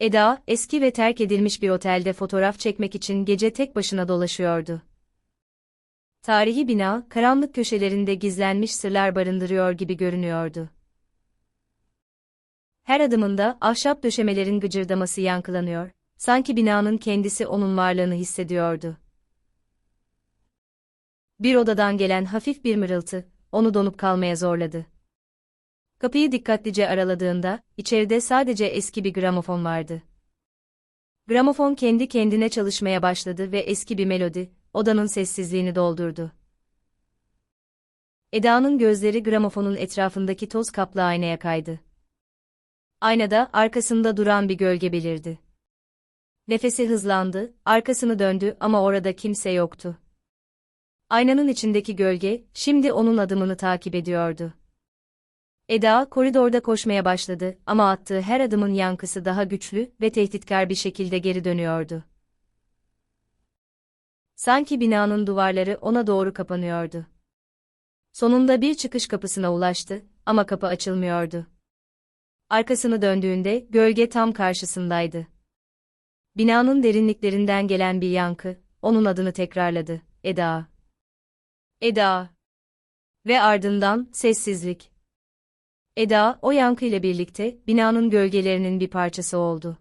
Eda, eski ve terk edilmiş bir otelde fotoğraf çekmek için gece tek başına dolaşıyordu. Tarihi bina, karanlık köşelerinde gizlenmiş sırlar barındırıyor gibi görünüyordu. Her adımında ahşap döşemelerin gıcırdaması yankılanıyor, sanki binanın kendisi onun varlığını hissediyordu. Bir odadan gelen hafif bir mırıltı, onu donup kalmaya zorladı. Kapıyı dikkatlice araladığında, içeride sadece eski bir gramofon vardı. Gramofon kendi kendine çalışmaya başladı ve eski bir melodi, odanın sessizliğini doldurdu. Eda'nın gözleri gramofonun etrafındaki toz kaplı aynaya kaydı. Aynada, arkasında duran bir gölge belirdi. Nefesi hızlandı, arkasını döndü ama orada kimse yoktu. Aynanın içindeki gölge, şimdi onun adımını takip ediyordu. Eda, koridorda koşmaya başladı ama attığı her adımın yankısı daha güçlü ve tehditkar bir şekilde geri dönüyordu. Sanki binanın duvarları ona doğru kapanıyordu. Sonunda bir çıkış kapısına ulaştı ama kapı açılmıyordu. Arkasını döndüğünde gölge tam karşısındaydı. Binanın derinliklerinden gelen bir yankı, onun adını tekrarladı. Eda. Eda. Ve ardından sessizlik. Eda, o yankıyla birlikte binanın gölgelerinin bir parçası oldu.